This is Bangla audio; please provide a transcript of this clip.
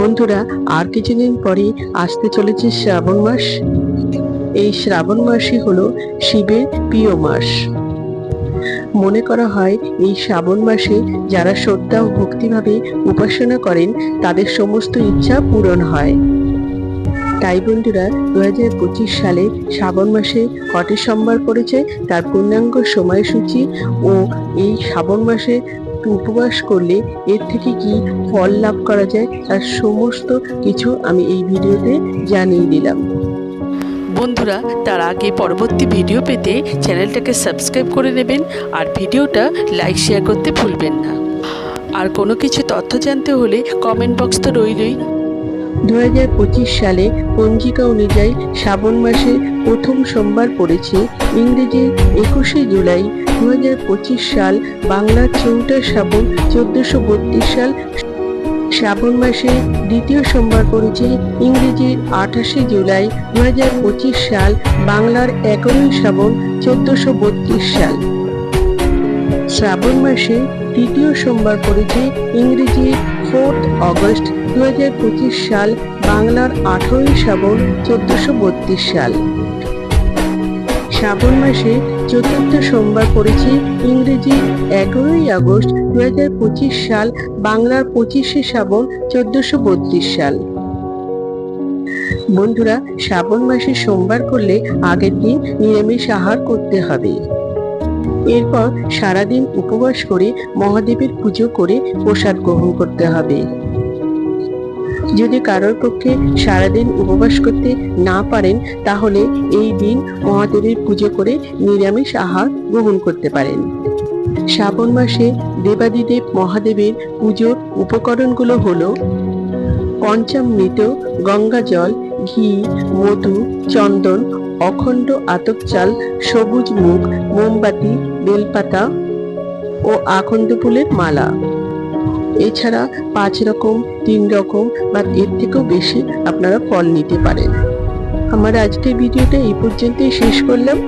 বন্ধুরা, আর কিছুদিন পরেই আসতে চলেছে শ্রাবণ মাস। এই শ্রাবণ মাসই হলো শিবের প্রিয় মাস। মনে করা হয়, এই শ্রাবণ মাসে যারা শ্রদ্ধা ও ভক্তিভাবে উপাসনা করেন, তাদের সমস্ত ইচ্ছা পূরণ হয়। তাই বন্ধুরা দু হাজার পঁচিশ সালে শ্রাবণ মাসে কটি সোমবার পড়েছে? তার পূর্ণাঙ্গ সময়সূচি ও এই শ্রাবণ মাসে উপবাস করলে এর থেকে কি ফল লাভ করা যায় তার সমস্ত কিছু আমি এই ভিডিওতে জানিয়ে দিলাম। বন্ধুরা, তার আগে পরবর্তী ভিডিও পেতে চ্যানেলটাকে সাবস্ক্রাইব করে নেবেন আর ভিডিওটা লাইক, শেয়ার করতে ভুলবেন না। আর কোনো কিছু তথ্য জানতে হলে কমেন্ট বক্স তো রইলই। দু সালে পঞ্জিকা অনুযায়ী শ্রাবণ মাসে প্রথম সোমবার পড়েছে ইংরেজি একুশে জুলাই দু হাজার পঁচিশ সাল বাংলার চৌঠা শ্রাবণ চোদ্দশো সাল শ্রাবণ মাসে দ্বিতীয় সোমবার পড়েছে ইংরেজি আঠাশে জুলাই দু হাজার পঁচিশ সাল বাংলার এগারোই শ্রাবণ চোদ্দশো সাল। শ্রাবণ মাসে তৃতীয় সোমবার পড়েছে ইংরেজি ফোর্থ অগস্ট দু হাজার পঁচিশ সাল বাংলার আঠারোই শ্রাবণ চোদ্দশো বত্রিশ সাল। শ্রাবণ মাসে চতুর্থ সোমবার পড়েছে ইংরেজি এগারোই আগস্ট দু হাজার পঁচিশ সাল বাংলার পঁচিশে শ্রাবণ চোদ্দশো বত্রিশ সাল। বন্ধুরা, শ্রাবণ মাসে সোমবার করলে আগের দিন নিরামিষ আহার করতে হবে। এরপর সারাদিন উপবাস করে মহাদেবের পুজো করে প্রসাদ গ্রহণ করতে হবে। যদি কারোর পক্ষে সারাদিন উপবাস করতে না পারেন, তাহলে এই দিন মহাদেবের পুজো করে নিরামিষ আহার গ্রহণ করতে পারেন। শ্রাবণ মাসে দেবাদিদেব মহাদেবের পুজোর উপকরণগুলো হলো পঞ্চামৃত, গঙ্গা জল, ঘি, মধু, চন্দন, অখণ্ড আতপ চাল, সবুজ মুখ মোমবাতি, বেলপাতা ও আখণ্ড ফুলের মালা। এছাড়া পাঁচ রকম, তিন রকম, বা এর থেকেও বেশি আপনারা ফল নিতে পারেন। আমার আজকের ভিডিওটা এই পর্যন্তই শেষ করলাম।